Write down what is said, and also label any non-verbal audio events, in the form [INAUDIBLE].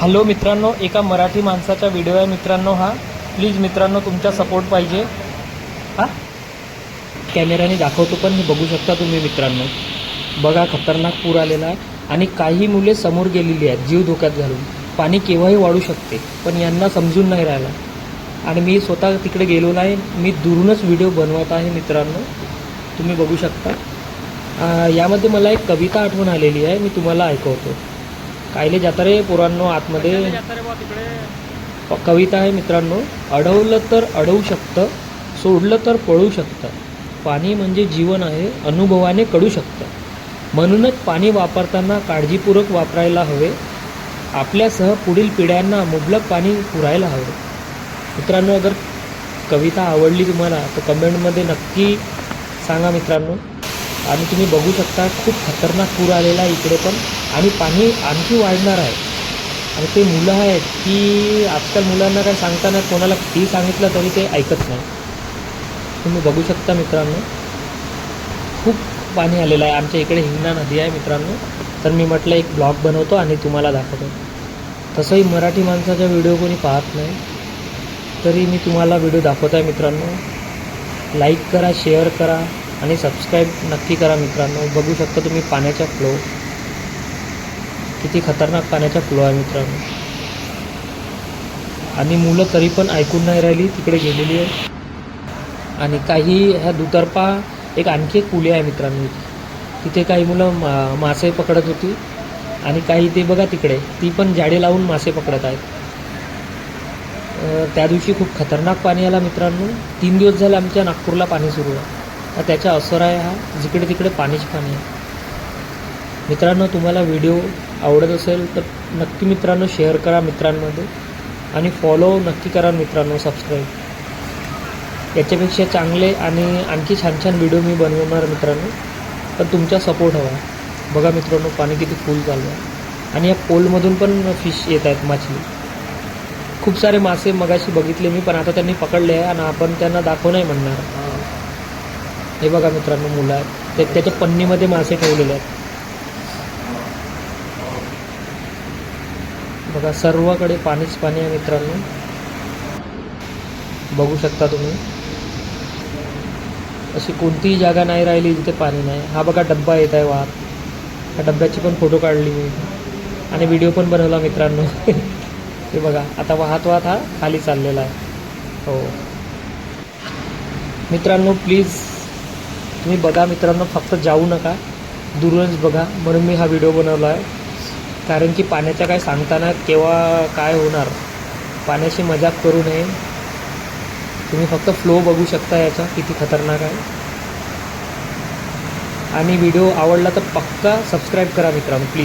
Hello मित्रांनो एका मराठी माणसाचा व्हिडिओ आहे मित्रांनो हा. प्लीज मित्रांनो तुमचा सपोर्ट पाहिजे. हा? कॅमेऱ्याने दाखवतो पण हे बघू शकता तुम्ही मित्रांनो. बघा खतरनाक पूर आलेला आहे. आणि काही मुले समोर गेलेली आहेत जीव धोक्यात घालून. पाणी केव्हाही वाढू शकते पण यांना समजून नाही राहिला. आणि मी स्वतः तिकडे गेलो नाही. मी दुरूनच व्हिडिओ बनवत आहे मित्रांनो. तुम्ही बघू शकता. यामध्ये मला एक कविता आठवण आलेली आहे. मी तुम्हाला ऐकवतो. कायले जाता रे पोरांनो आतमध्ये कविता आहे मित्रांनो अडवलं तर अडवू शकतं सोडलं तर पळू शकतं. पाणी म्हणजे जीवन आहे अनुभवाने कळू शकतं. म्हणूनच पाणी वापरताना काळजीपूर्वक वापरायला हवे. आपल्यासह पुढील पिढ्यांना मुबलक पाणी पुरायला हवे. मित्रांनो अगर कविता आवडली तुम्हाला तर कमेंटमध्ये नक्की सांगा मित्रांनो. आणि तुम्ही बघू शकता खूप खतरनाक पूर आलेला आहे इकडे पण. आणि पाणी आणखी वाढणार आहे. आणि ते मुलं आहेत की आजकाल मुलांना काय सांगताना कोणाला किती सांगितलं तरी ते ऐकत नाही. तुम्ही बघू शकता मित्रांनो खूप पाणी आलेलं आहे. आमच्या इकडे हिंगणा नदी आहे मित्रांनो. तर मी म्हटलं एक ब्लॉग बनवतो आणि तुम्हाला दाखवतो. तसंही मराठी माणसाचा व्हिडिओ कोणी पाहत नाही तरी मी तुम्हाला व्हिडिओ दाखवत आहे मित्रांनो. लाईक करा शेअर करा. आणि सबस्क्राईब नक्की करा मित्रांनो. बघू शकता तुम्ही पाण्याचा फ्लो किती खतरनाक पाण्याचा फ्लो आहे मित्रांनो. आणि मुलं तरी पण ऐकून नाही राहिली तिकडे गेलेली आहे आणि काही ह्या दुतर्फा एक आणखी एक पुली आहे मित्रांनो. तिथे काही मुलं मा मासे पकडत होती. आणि काही ते बघा तिकडे ती पण जाडे लावून मासे पकडत आहेत. त्या दिवशी खूप खतरनाक पाणी आला मित्रांनो. तीन दिवस झाले आमच्या नागपूरला पाणी सुरू आहे. त्याचा असर आहे हा. जिकडे तिकडे पाणीच पाणी आहे. मित्रांनो तुम्हाला व्हिडिओ आवडत असेल तर नक्की मित्रांनो शेअर करा मित्रांमध्ये आणि फॉलो नक्की करा मित्रांनो सबस्क्राईब याच्यापेक्षा चांगले आणि आणखी छान छान व्हिडिओ मी बनवणार मित्रांनो. पण तुमचा सपोर्ट हवा. बघा मित्रांनो पाणी किती फुल चाललं आहे. आणि या पोलमधून पण फिश येत आहेत माछली. खूप सारे मासे मगाशी बघितले मी पण आता त्यांनी पकडले आहे आणि आपण त्यांना दाखव नाही म्हणणार. हे बघा मित्रांनो मुलं आहेत. ते त्याच्या पन्नीमध्ये मासे ठेवलेले आहेत. बघा सर्वकडे पाणीच पाणी आहे मित्रांनो. बघू शकता तुम्ही. अशी कोणतीही जागा नाही राहिली जिथे पाणी नाही. हा बघा डब्बा येत आहे वाहत. ह्या डब्याची पण फोटो काढली मी. आणि व्हिडिओ पण बनवला मित्रांनो. [LAUGHS] हे बघा आता वाहत वाहत हा खाली चाललेला आहे. हो. मित्रांनो प्लीज तुम्ही बघा मित्रांनो फक्त जाऊ नका. दुरूनच बघा. म्हणून मी हा व्हिडिओ बनवला आहे. कारण की पाण्याच्या काय सांगताना केव्हा काय होणार पाण्याशी मजाक करू नये. तुम्ही फक्त फ्लो बघू शकता याचा किती खतरनाक आहे. आणि व्हिडिओ आवडला तर पक्का सबस्क्राईब करा मित्रांनो प्लीज